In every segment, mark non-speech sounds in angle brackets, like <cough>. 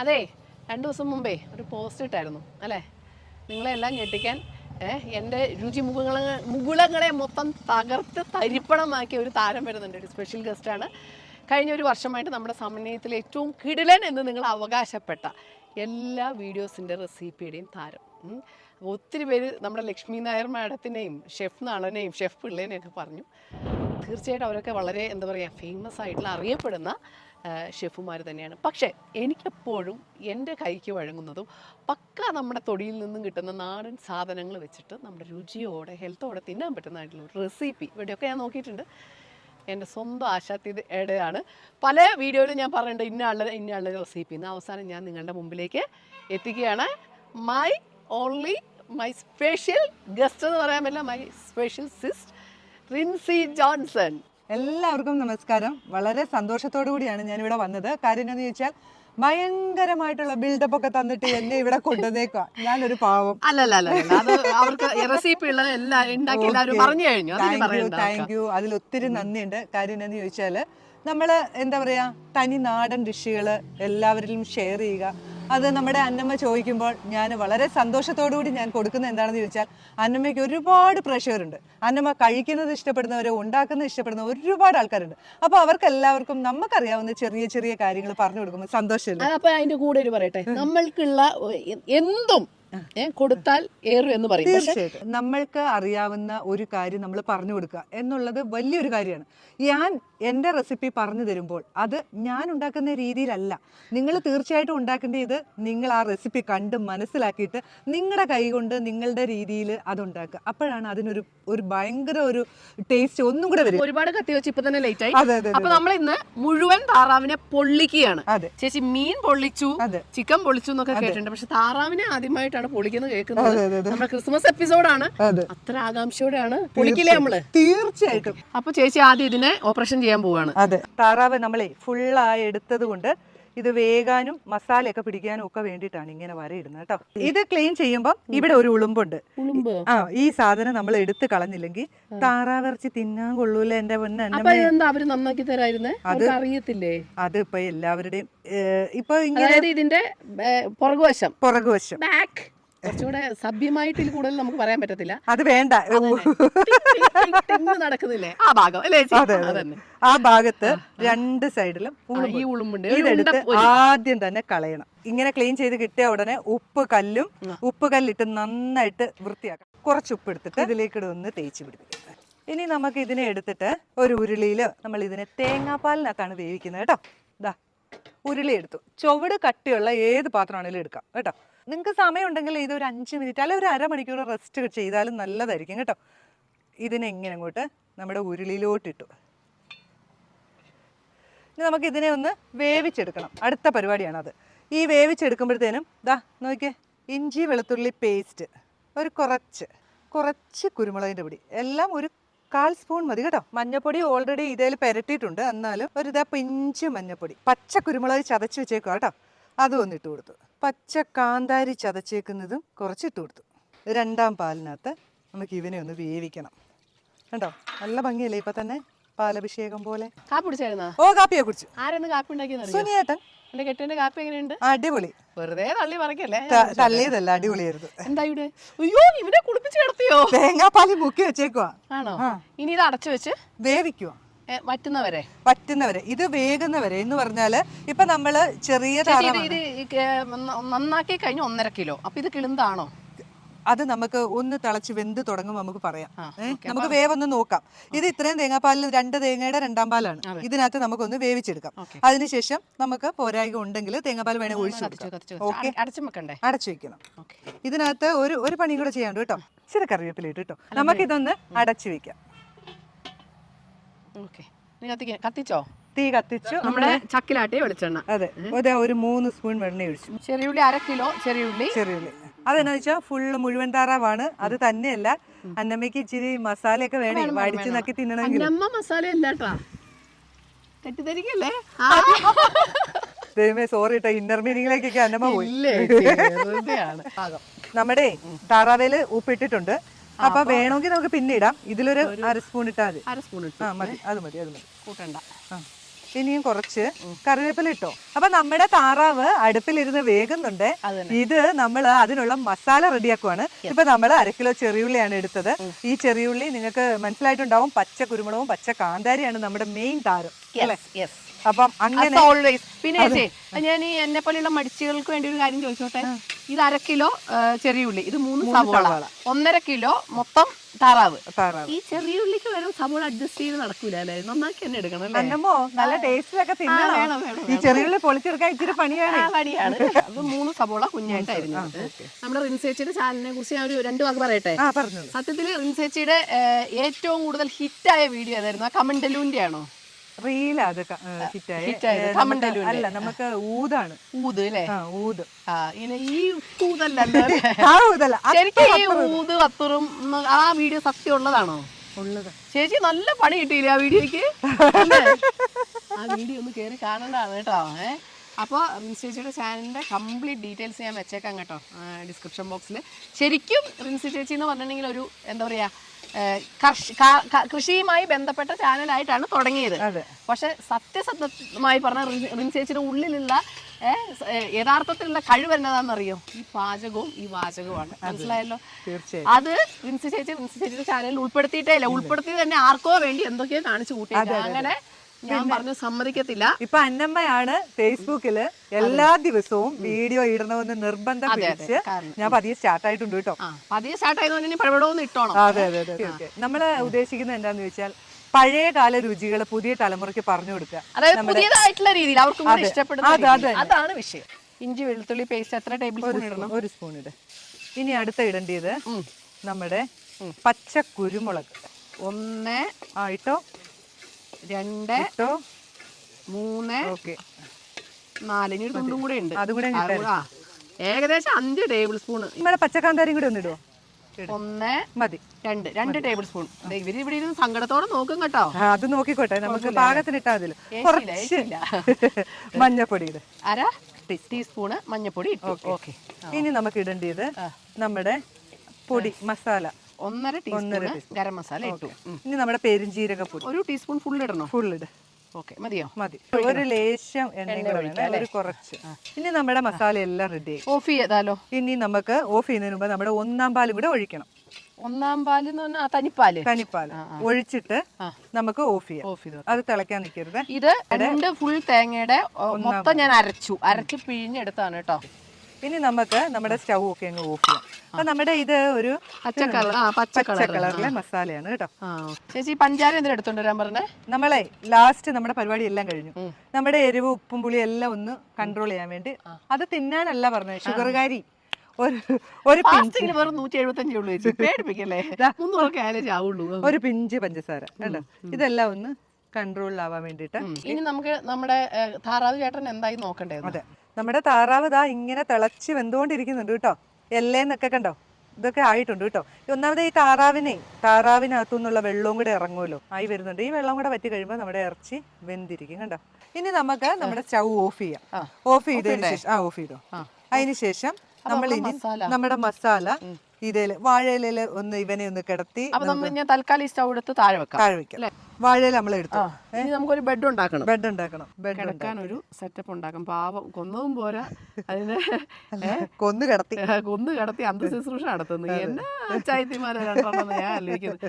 അതെ രണ്ട് ദിവസം മുമ്പേ ഒരു പോസ്റ്റ് ഇട്ടായിരുന്നു അല്ലേ? നിങ്ങളെല്ലാം ഞെട്ടിക്കാൻ എന്റെ രുചി മുഖങ്ങളെ മുകുളങ്ങളെ മൊത്തം തകർത്ത് തരിപ്പണമാക്കിയ ഒരു താരം വരുന്നുണ്ട്. ഒരു സ്പെഷ്യൽ ഗസ്റ്റാണ് കഴിഞ്ഞ ഒരു വർഷമായിട്ട് നമ്മുടെ സമന്വയത്തിലെ ഏറ്റവും കിടിലൻ എന്ന് നിങ്ങൾ അവകാശപ്പെട്ട എല്ലാ വീഡിയോസിന്റെ റെസിപ്പിയുടെയും താരം. ഒത്തിരി പേര് നമ്മുടെ ലക്ഷ്മി നായർ മാഡത്തിനെയും ഷെഫ് നളനെയും ഷെഫ് പിള്ളേനെയൊക്കെ പറഞ്ഞു. തീർച്ചയായിട്ടും അവരൊക്കെ വളരെ എന്താ പറയുക ഫേമസ് ആയിട്ടുള്ള അറിയപ്പെടുന്ന ഷെഫുമാർ തന്നെയാണ്. പക്ഷേ എനിക്കെപ്പോഴും എന്റെ കൈക്ക് വഴങ്ങുന്നതും പക്ക നമ്മുടെ തൊടിയിൽ നിന്നും കിട്ടുന്ന നാടൻ സാധനങ്ങൾ വെച്ചിട്ട് നമ്മുടെ രുചിയോടെ ഹെൽത്തോടെ തിന്നാൻ പറ്റുന്നതായിട്ടുള്ള ഒരു റെസിപ്പി. ഇവിടെയൊക്കെ ഞാൻ നോക്കിയിട്ടുണ്ട്. എന്റെ സ്വന്തം ആശാത്തിയുടെയാണ് പല വീഡിയോയിലും ഞാൻ പറയുന്നുണ്ട് ഇന്ന ആളുടെ ഇന്ന ആളുടെ റെസിപ്പി. എന്ന് അവസാനം ഞാൻ നിങ്ങളുടെ മുമ്പിലേക്ക് എത്തിക്കുകയാണ് my only my special guest എന്ന് പറയാൻ പറ്റില്ല my special sister Rinsy Johnson എല്ലാവർക്കും നമസ്കാരം. വളരെ സന്തോഷത്തോടു കൂടിയാണ് ഞാൻ ഇവിടെ വന്നത്. കാര്യം എന്താണെന്ന് ചോദിച്ചാൽ ഭയങ്കരമായിട്ടുള്ള ബിൽഡപ്പ് ഒക്കെ തന്നിട്ട് എന്നെ ഇവിടെ കൊണ്ടുവന്നേക്കുക ഞാനൊരു പാവം. താങ്ക് യു അതിൽ ഒത്തിരി നന്ദിയുണ്ട്. കാര്യം എന്താണെന്ന് ചോദിച്ചാൽ നമ്മൾ എന്താ പറയാ തനി നാടൻ ഡിഷുകൾ എല്ലാവരിലും ഷെയർ ചെയ്യുക. അത് നമ്മുടെ അന്നമ്മ ചോദിക്കുമ്പോൾ ഞാൻ വളരെ കൂടി ഞാൻ കൊടുക്കുന്ന എന്താണെന്ന് ചോദിച്ചാൽ അന്നമ്മയ്ക്ക് ഒരുപാട് പ്രഷറുണ്ട്. അന്നമ്മ കഴിക്കുന്നത് ഇഷ്ടപ്പെടുന്നവർ ഉണ്ടാക്കുന്നത് ഇഷ്ടപ്പെടുന്ന ഒരുപാട് ആൾക്കാരുണ്ട്. അപ്പോൾ അവർക്ക് എല്ലാവർക്കും നമുക്കറിയാവുന്ന ചെറിയ ചെറിയ കാര്യങ്ങൾ പറഞ്ഞു കൊടുക്കുമ്പോൾ സന്തോഷമില്ല. അപ്പൊ അതിന്റെ കൂടെ ഒരു പറയട്ടെ. നമ്മൾക്കുള്ള എന്തും കൊടുത്താൽ ഏറും എന്ന് പറയും. തീർച്ചയായിട്ടും. നമ്മൾക്ക് അറിയാവുന്ന ഒരു കാര്യം നമ്മൾ പറഞ്ഞു കൊടുക്കുക എന്നുള്ളത് വലിയൊരു കാര്യമാണ്. ഞാൻ എന്റെ റെസിപ്പി പറഞ്ഞു തരുമ്പോൾ അത് ഞാൻ ഉണ്ടാക്കുന്ന രീതിയിലല്ല. നിങ്ങൾ തീർച്ചയായിട്ടും ഉണ്ടാക്കേണ്ട ഇത് നിങ്ങൾ ആ റെസിപ്പി കണ്ട് മനസ്സിലാക്കിയിട്ട് നിങ്ങളുടെ കൈ കൊണ്ട് നിങ്ങളുടെ രീതിയിൽ അത് ഉണ്ടാക്കുക. അപ്പോഴാണ് അതിനൊരു ഒരു ഭയങ്കര ഒരു ടേസ്റ്റ് ഒന്നും കൂടെ വരും ഒരുപാട് കത്തി വെച്ച് ഇപ്പൊ തന്നെ ലേറ്റ് ആയി. അപ്പൊ നമ്മൾ ഇന്ന് മുഴുവൻ താറാവിനെ പൊള്ളിക്കുകയാണ്. അതെ. ചേച്ചി മീൻ പൊള്ളിച്ചു ചിക്കൻ പൊള്ളിച്ചു എന്നൊക്കെ കേട്ടിട്ടുണ്ട്. പക്ഷെ താറാവിനെ ആദ്യമായിട്ടാണ് പൊളിക്കുന്നത് കേൾക്കുന്നത്. നമ്മുടെ ക്രിസ്മസ് എപ്പിസോഡാണ്. അതെ. അത്ര ആകാംക്ഷയോടെയാണ് പൊളിക്കില്ലേ നമ്മൾ? തീർച്ചയായിട്ടും. അപ്പൊ ചേച്ചി ആദ്യം ഇതിനെ ഓപ്പറേഷൻ ചെയ്യാൻ പോവാണ്. അതെ. താറാവ് നമ്മളെ ഫുള്ളായി എടുത്തത് കൊണ്ട് ഇത് വേകാനും മസാലയൊക്കെ പിടിക്കാനും ഒക്കെ വേണ്ടിയിട്ടാണ് ഇങ്ങനെ വരയിടുന്നത് കേട്ടോ. ഇത് ക്ലീൻ ചെയ്യുമ്പോൾ ഇവിടെ ഒരു ഉളുമ്പുണ്ട്. ഉളുമ്പ്. ആ ഈ സാധനം നമ്മൾ എടുത്ത് കളഞ്ഞില്ലെങ്കിൽ താറാവിറച്ചി തിന്നാൻ കൊള്ളൂല എന്റെ നന്നാക്കി തരായിരുന്നേ? അത് അറിയത്തില്ലേ? അത് ഇപ്പൊ എല്ലാവരുടെയും ഇപ്പൊ ഇതിന്റെ പുറകുവശം. പുറകുവശം. ബാക്ക് കുറച്ചുകൂടെ സഭ്യമായിട്ട് ഇതിൽ കൂടുതൽ നമുക്ക് പറയാൻ പറ്റത്തില്ല. അത് വേണ്ട. നടക്കുന്നില്ലേ? ആ ഭാഗം അല്ലേ. അതന്നെ. ആ ഭാഗത്ത് രണ്ട് സൈഡിലും ഈ ഉളുമ്പുണ്ട്. ഇതെടുത്ത് ആദ്യം തന്നെ കളയണം. ഇങ്ങനെ ക്ലീൻ ചെയ്ത് കിട്ടിയ ഉടനെ ഉപ്പ് കല്ലും ഉപ്പ് കല്ലിട്ട് നന്നായിട്ട് വൃത്തിയാക്കണം. കുറച്ച് ഉപ്പ് എടുത്തിട്ട് ഇതിലേക്ക് ഒന്ന് തേച്ച് പിടിപ്പിക്കുക. ഇനി നമുക്ക് ഇതിനെ എടുത്തിട്ട് ഒരു ഉരുളിയിൽ നമ്മൾ ഇതിനെ തേങ്ങാപ്പാലിനകത്താണ് വേവിക്കുന്നത് കേട്ടോ. ഇതാ ഉരുളി എടുത്തു. ചുവട് കട്ടിയുള്ള ഏത് പാത്രമാണെങ്കിലും എടുക്കാം കേട്ടോ. നിങ്ങൾക്ക് സമയമുണ്ടെങ്കിൽ ഇത് ഒരു അഞ്ച് മിനിറ്റ് അല്ലെങ്കിൽ ഒരു അരമണിക്കൂർ റെസ്റ്റ് ചെയ്താലും നല്ലതായിരിക്കും കേട്ടോ. ഇതിനെങ്ങനെ അങ്ങോട്ട് നമ്മുടെ ഉരുളിയിലോട്ടിട്ടു ഇനി നമുക്ക് ഇതിനെ ഒന്ന് വേവിച്ചെടുക്കണം. അടുത്ത പരിപാടിയാണത്. ഈ വേവിച്ചെടുക്കുമ്പോഴത്തേനും ദാ നോക്കിയേ ഇഞ്ചി വെളുത്തുള്ളി പേസ്റ്റ് ഒരു കുറച്ച് കുറച്ച് കുരുമുളകിന്റെ പൊടി. എല്ലാം ഒരു കാൽ സ്പൂൺ മതി കേട്ടോ. മഞ്ഞപ്പൊടി ഓൾറെഡി ഇതേൽ പെരട്ടിയിട്ടുണ്ട്. എന്നാലും ഒരു ഇതാ പിഞ്ച് മഞ്ഞപ്പൊടി. പച്ച കുരുമുളക് ചതച്ച് വെച്ചേക്കുക കേട്ടോ. അതും ഒന്ന് ഇട്ട് കൊടുത്തു. പച്ച കാന്താരി ചതച്ചേക്കുന്നതും കുറച്ച് ഇട്ട് കൊടുത്തു. രണ്ടാം പാലിനകത്ത് നമുക്ക് ഇവനെ ഒന്ന് വേവിക്കണം. കണ്ടോ? നല്ല ഭംഗിയല്ലേ ഇപ്പൊ തന്നെ പാലഭിഷേകം പോലെ? ഓ കാപ്പിയെ കുടിച്ചു. ആരെന്ന് കാപ്പി സുനിയേട്ടൻ. എന്റെ കെട്ടിന്റെ കാപ്പി എങ്ങനെയുണ്ട്? അടിപൊളി. വെറുതെ തള്ളി പറക്കല്ലേ? തള്ളിയതല്ല അടിപൊളിയായിരുന്നു. എന്താ ഇവിടെ? അയ്യോ ഇവനെ കുളിപ്പിച്ച് കിടത്തിയോ? തേങ്ങാപ്പാലി മുക്കി വെച്ചേക്കുവാ. ആണോ? ഇനി ഇത് അടച്ചു വെച്ച്? വേവിക്കുക വറ്റുന്നവരെ? പറ്റുന്നവരെ ഇത് വേകുന്നവരെ. എന്ന് പറഞ്ഞാൽ ഇപ്പൊ നമ്മൾ ചെറിയ ഇത് നന്നാക്കി കഴിഞ്ഞ ഒന്നര കിലോ. അപ്പൊ ഇത് കിളിന്താണോ? അത് നമുക്ക് ഒന്ന് തിളച്ച് വെന്ത് തുടങ്ങും നമുക്ക് പറയാം. നമുക്ക് വേവ് ഒന്ന് നമുക്ക് വേവൊന്ന് നോക്കാം. ഇത് ഇത്രയും തേങ്ങാപ്പാലിൽ രണ്ട് തേങ്ങയുടെ രണ്ടാം പാലാണ്. ഇതിനകത്ത് നമുക്കൊന്ന് വേവിച്ചെടുക്കാം. അതിനുശേഷം നമുക്ക് പോരായ്മ ഉണ്ടെങ്കിൽ തേങ്ങാപ്പാൽ വേണേൽ ഒഴിച്ചു ഓക്കെ. അടച്ചു വെക്കണം. ഇതിനകത്ത് ഒരു ഒരു പണി കൂടെ ചെയ്യാണ്ട് കേട്ടോ. ഇച്ചിരി കറിവേപ്പില ഇട്ട് കേട്ടോ നമുക്കിതൊന്ന് അടച്ചു വെക്കാം. ഓക്കെ. കത്തിക്ക കത്തിച്ചോ? തീ കത്തിച്ചു. നമ്മുടെ ചക്കിലാട്ടിയ വെളിച്ചെണ്ണ. അതെ ഒരു ഒരു മൂന്ന് സ്പൂൺ വെണ്ണ ഒഴിച്ചു. ചെറിയുള്ളി അര കിലോ ചെറിയുള്ളി. ചെറിയുള്ളി. അതെന്നാ വെച്ചാൽ ഫുള്ള് മുഴുവൻ താറാവാണ്. അത് തന്നെയല്ല അന്നമ്മയ്ക്ക് ഇച്ചിരി മസാലയൊക്കെ വേണേ വടിച്ച് നക്കി തിന്നണമെങ്കിൽ അന്നമ്മ മസാല ഇല്ലാട്ടാ തെറ്റിദ്ധരിക്കല്ലേ? ദൈവമേ സോറി കേട്ടോ ഇന്നർ മീനിങ്ങിലേക്കൊക്കെ അന്നമ്മ പോയി. നമ്മുടെ താറാവേൽ ഉപ്പിട്ടിട്ടുണ്ട്. അപ്പൊ വേണമെങ്കിൽ നമുക്ക് പിന്നെ ഇടാം. ഇതിലൊരു അര സ്പൂൺ ഇട്ടാൽ മതി. അര സ്പൂൺ ഇട്ടു. ആ മതി. അത് മതി അത് മതി. കൂട്ടണ്ട. ഇനിയും കുറച്ച് കറിവേപ്പില ഇട്ടോ. അപ്പൊ നമ്മുടെ താറാവ് അടുപ്പിലിരുന്ന് വേകുന്നുണ്ട്. ഇത് നമ്മൾ അതിനുള്ള മസാല റെഡിയാക്കുവാണ്. ഇപ്പൊ നമ്മൾ അരക്കിലോ കിലോ ചെറിയുള്ളിയാണ് എടുത്തത്. ഈ ചെറിയുള്ളി നിങ്ങൾക്ക് മനസ്സിലായിട്ടുണ്ടാവും. പച്ച കുരുമുളകും പച്ച കാന്താരിയാണ് നമ്മുടെ മെയിൻ താരം. അല്ലേ? അപ്പം അങ്ങനെ ഓൾവേസ് പിന്നെ ഞാൻ ഈ എന്നെ പോലെയുള്ള മടിച്ചുകൾക്ക് വേണ്ടി ഒരു കാര്യം ചോദിച്ചോട്ടെ? ഇത് അര കിലോ ആ, ചെറിയ ഉള്ളി. ഇത് മൂന്ന് സവോള. ഒന്നര കിലോ മൊത്തം താറാവ്. താറാവ്. ഈ ചെറിയ ഉള്ളിക്ക് വരും സവോള അഡ്ജസ്റ്റ് ചെയ്ത് നടക്കൂല അല്ലേ? നന്നാക്കി തന്നെ എടുക്കണം നല്ല ടേസ്റ്റിലൊക്കെ വേണം, തിന്നണം ചെറിയ ഈ ചെറിയുള്ളി പൊളിച്ചെടുക്കാൻ ഇച്ചിരി പണിയാണ്. ആ, പണിയാണ്. അത് മൂന്ന് സവോള കുഞ്ഞായിട്ടായിരുന്നു നമ്മുടെ റിൻസേച്ചിയുടെ ചാനലിനെ കുറിച്ച് ഞാൻ ഒരു രണ്ട് വാക്ക് പറയട്ടെ? സത്യത്തിൽ റിൻസേച്ചിയുടെ ഏറ്റവും കൂടുതൽ ഹിറ്റായ വീഡിയോ ഏതായിരുന്നു? ആ കമണ്ടലൂന്റെ ആണോ റീലാ അത് ഹിറ്റായത്. അല്ല നമുക്ക് ഊതാണ്. ഊത് അല്ലേ ആ ഊത്. ആ ഈ? <laughs> ആ ഊതല്ല. അത് ശരിക്കും ഈ ഊത്. ആ വീഡിയോ സത്യം ഉള്ളതാണോ? ഉള്ളത്. ചേച്ചി നല്ല പണി കിട്ടിയില്ല ആ വീഡിയോക്ക് ആ വീഡിയോ ഒന്ന് കേറി കാണേണ്ടതാണ് കേട്ടോ ഏ? അപ്പോൾ ചേച്ചിയുടെ ചാനലിന്റെ കംപ്ലീറ്റ് ഡീറ്റെയിൽസ് ഞാൻ വെച്ചേക്കാം കേട്ടോ ഡിസ്ക്രിപ്ഷൻ ബോക്സിൽ ശരിക്കും റിൻസ് ചേച്ചി എന്ന് പറഞ്ഞിട്ടുണ്ടെങ്കിൽ ഒരു എന്താ പറയുക ക- കൃഷിയുമായി ബന്ധപ്പെട്ട ചാനലായിട്ടാണ് തുടങ്ങിയത്. പക്ഷെ സത്യസത്യമായി പറഞ്ഞ റിൻ- ഉള്ളിലുള്ള യഥാർത്ഥത്തിലുള്ള കഴിവ് എന്നതാണെന്നറിയോ? ഈ പാചകവും ഈ വാചകവുമാണ്. മനസ്സിലായല്ലോ? തീർച്ചയായും. അത് റിൻസ് ചേച്ചി റിൻസ് ചേച്ചിയുടെ ചാനലിൽ ഉൾപ്പെടുത്തിയിട്ടേ ഇല്ല. ഉൾപ്പെടുത്തി തന്നെ ആർക്കോ വേണ്ടി എന്തൊക്കെയോ കാണിച്ചു കൂട്ടി അങ്ങനെ ഞാൻ പറഞ്ഞു സമ്മതിക്കത്തില്ല. ഇപ്പൊ അന്നമ്മയാണ് ഫേസ്ബുക്കിൽ എല്ലാ ദിവസവും വീഡിയോ ഇടണമെന്ന് നിർബന്ധം പിടിച്ച് ഞാൻ പതിയെ സ്റ്റാർട്ട് ആയിട്ടുണ്ട് കേട്ടോ പതിയെ സ്റ്റാർട്ട് ആയതുകൊണ്ട് പഴവടമൊന്നും ഇട്ടോണം. അതെ അതെ അതെ നമ്മൾ ഉദ്ദേശിക്കുന്നത് എന്താന്ന് വെച്ചാൽ പഴയ കാല രുചികൾ പുതിയ തലമുറയ്ക്ക് പറഞ്ഞു കൊടുക്കുക. അതായത് പുതിയതായിട്ടുള്ള രീതിയിൽ അവർക്കും ഇഷ്ടപ്പെടുന്ന അതാണ് വിഷയം. ഇഞ്ചി വെളുത്തുള്ളി പേസ്റ്റ് എത്ര ടേബിൾ സ്പൂൺ ഇടണം? ഒരു സ്പൂൺ ഇട്. ഇനി അടുത്ത ഇടേണ്ടത് നമ്മുടെ പച്ച കുരുമുളക് ഒന്ന് ആ ഇട്ടോ? രണ്ട് മൂന്ന് ഓക്കെ. നാല്. ഇനി ഒരു തുണ്ടും കൂടെ ഉണ്ട്. അതും കൂടെ ഏകദേശം അഞ്ച് ടേബിൾ സ്പൂൺ നമ്മുടെ പച്ചക്കാന്താരിയും കൂടി ഒന്നിടുവോ? ഒന്ന് മതി. രണ്ട്. രണ്ട് ടേബിൾ സ്പൂൺ. ഇവർ ഇവിടെ ഇരുന്ന് സങ്കടത്തോടെ നോക്കും കേട്ടോ. അത് നോക്കിക്കോട്ടെ. നമുക്ക് പാകത്തിന് ഇട്ടാ കുറച്ച് ഏച്ചില്ല. <laughs> മഞ്ഞപ്പൊടി ഇട്. അര ടീസ്പൂണ് മഞ്ഞപ്പൊടി ഇട്ടു. ഓക്കെ ഇനി നമുക്ക് ഇടേണ്ടത് നമ്മുടെ പൊടി മസാല. ഒന്നര ടീസ്പൂൺ ഗരം മസാല ഇട്ടു. ഇനി നമ്മുടെ പെരിഞ്ജീരക പൊടി ഒരു ടീസ്പൂൺ ഫുൾ ഇടണോ? ഫുൾ ഇട്. ഓക്കെ മതിയോ? മതി. ഒരു ലേശം എണ്ണ ഒരു കുറച്ച്. ഇനി നമ്മുടെ മസാല എല്ലാം റെഡി ഓഫ് ചെയ്താലോ? ഇനി നമുക്ക് ഓഫ് ചെയ്യുന്നതിന് മുമ്പ് നമ്മുടെ ഒന്നാം പാലും കൂടെ ഒഴിക്കണം. ഒന്നാം പാൽ എന്ന് പറഞ്ഞാൽ തനിപ്പാൽ? കനിപ്പാൽ ഒഴിച്ചിട്ട് നമുക്ക് ഓഫ് ചെയ്യാം. ഓഫ് ചെയ്തു? അത് തിളയ്ക്കാൻ നിൽക്കരുത്. ഇത് രണ്ട് ഫുൾ തേങ്ങയുടെ മൊത്തം ഞാൻ അരച്ചു. അരച്ച് പിഴിഞ്ഞെടുത്താണ് കേട്ടോ. ഇനി നമുക്ക് നമ്മുടെ സ്റ്റൗ ഒക്കെ അങ്ങ് ഓഫ് ചെയ്യാം. അപ്പൊ നമ്മുടെ ഇത് ഒരു പച്ച കളറിലെ മസാലയാണ് കേട്ടോ. ചേച്ചി പഞ്ചാര എന്തിനാ എടുത്തോണ്ട് വരാൻ പറഞ്ഞേ? നമ്മളെ ലാസ്റ്റ് നമ്മുടെ പരിപാടി എല്ലാം കഴിഞ്ഞു. നമ്മുടെ എരിവ് ഉപ്പും പുളി എല്ലാം ഒന്ന് കൺട്രോൾ ചെയ്യാൻ വേണ്ടി. അത് തിന്നാനല്ല പറഞ്ഞത് ഷുഗർകാരി ഒരു ഒരു പിഞ്ച്. വെറും നൂറ്റി എഴുപത്തഞ്ചേ ഉള്ളൂ ചേച്ചി. പേടിപ്പിക്കല്ലേ? മുന്നൂറൊക്കെ ആയാലേ ചാവുള്ളൂ. ഒരു പിഞ്ച് പഞ്ചസാര. കേട്ടോ ഇതെല്ലാം ഒന്ന് കൺട്രോളിലാവാൻ വേണ്ടിയിട്ട്. വേണ്ടിട്ട് ഇനി നമുക്ക് നമ്മുടെ താറാവ് ചേട്ടൻ എന്തായി നോക്കണ്ടേ അതെ. നമ്മുടെ താറാവ് ദാ ഇങ്ങനെ തിളച്ച് വെന്തുകൊണ്ടിരിക്കുന്നുണ്ട് കേട്ടോ. എല്ലേന്നൊക്കെ കണ്ടോ? ഇതൊക്കെ ആയിട്ടുണ്ട് കേട്ടോ. ഒന്നാമത് ഈ താറാവിനെ താറാവിനകത്തു നിന്നുള്ള വെള്ളവും കൂടെ ഇറങ്ങുമല്ലോ? ആയി വരുന്നുണ്ട്. ഈ വെള്ളം കൂടെ വറ്റി കഴിയുമ്പോൾ നമ്മുടെ ഇറച്ചി വെന്തിരിക്കും കണ്ടോ? ഇനി നമുക്ക് നമ്മുടെ സ്റ്റൗ ഓഫ് ചെയ്യാം. ഓഫ് ചെയ്തതിന് ശേഷം ആ ഓഫ് ചെയ്തോ. ആ. അതിന് ശേഷം നമ്മൾ ഇനി നമ്മുടെ മസാല ഇതിൽ വാഴയില ഒന്ന് ഇവനെ ഒന്ന് കിടത്തി അപ്പൊ നമ്മൾ ഞാൻ തൽക്കാലം ഈ സ്റ്റൗ എടുത്ത് താഴെ വെക്കാം. താഴെ വെക്കാം. വാഴയില നമ്മൾ എടുത്തു. ഇനി നമുക്കൊരു ബെഡ് ഉണ്ടാക്കണം. ബെഡ് ഉണ്ടാക്കണം. ബെഡ് കിടക്കാൻ ഒരു സെറ്റപ്പ് ഉണ്ടാക്കാം. പാവം കൊന്നതും പോരാ. അതിന് കൊന്നു കിടത്തി. കൊന്നു കിടത്തി അന്ധശുശ്രൂഷ നടത്തുന്നു. എന്നാ ചൈത്യമാരെ രണ്ടെണ്ണം ഞാൻ ആലോചിക്കുന്നത്.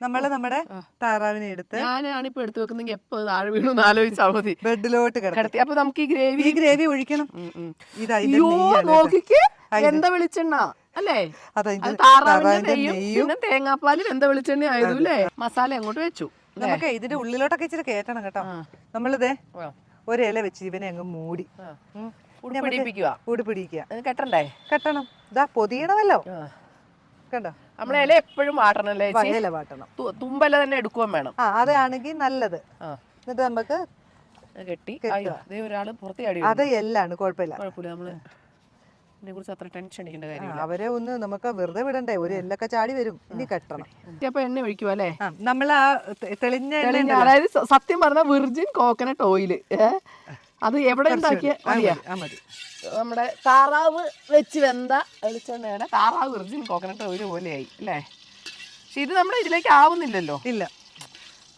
നമ്മൾ നമ്മുടെ താറാവിനെ എടുത്ത് ഞാനാണ് ഇപ്പൊ എടുത്തു വെക്കുന്നെങ്കിൽ എപ്പോ താഴെ വീണു ആലോചിച്ചാൽ മതി. ബെഡിലോട്ട് കിടത്തി. അപ്പൊ നമുക്ക് ഈ ഗ്രേവി ഈ ഗ്രേവി ഒഴിക്കണം. ഇതാ. നോക്കിക്ക്. എന്താ വെളിച്ചെണ്ണ? അല്ലേ? താറാവിന്റെ നെയ്യും തേങ്ങാപ്പാലും എന്താ വെളിച്ചെണ്ണ ആയതു അല്ലേ? മസാല അങ്ങോട്ട് വെച്ചു. നമുക്ക് ഇതിന്റെ ഉള്ളിലോട്ടൊക്കെ ഇച്ചിരി കേട്ടണം കേട്ടോ. നമ്മളിതേ ഒരു ഇല വെച്ച് ഇവനെ അങ്ങ് മൂടി. കെട്ടണ്ടേ? കെട്ടണം. ഇതാ പൊതിയണമല്ലോ. കണ്ടോ? നമ്മളെ ഇല എപ്പോഴും വാട്ടണം അല്ലേ ഇല വാട്ടണം. തുമ്പല തന്നെ എടുക്കുകയും വേണം. ആ അതാണെങ്കിൽ നല്ലത്. എന്നിട്ട് നമുക്ക് കെട്ടി. ഒരാൾ പുറത്ത് അത് എല്ലാണ് കുഴപ്പമില്ല. കുഴപ്പമില്ല നമ്മൾ ഇതിനെ കുറിച്ച് അത്ര ടെൻഷൻ അടിക്കേണ്ട ആ, കാര്യം അവരെ ഒന്ന് നമുക്ക് വെറുതെ വിടണ്ടേ ഒരു എല്ലൊക്കെ ചാടി വരും ഇനി കെട്ടണം. അപ്പൊ എണ്ണ ഒഴിക്കുക അല്ലേ? നമ്മൾ ആ തെളിഞ്ഞ എണ്ണ അതായത് സത്യം പറഞ്ഞ വിർജിൻ കോക്കനട്ട് ഓയിൽ അത് എവിടെ ഉണ്ടാക്കിയ? നമ്മുടെ താറാവ് വെച്ച് വെന്ത വെളിച്ചെണ്ണയാണ് താറാവ് വിർജിൻ കോക്കനട്ട് ഓയിൽ പോലെയായി അല്ലേ? പക്ഷെ ഇത് നമ്മുടെ ഇതിലേക്ക് ആവുന്നില്ലല്ലോ. ഇല്ല.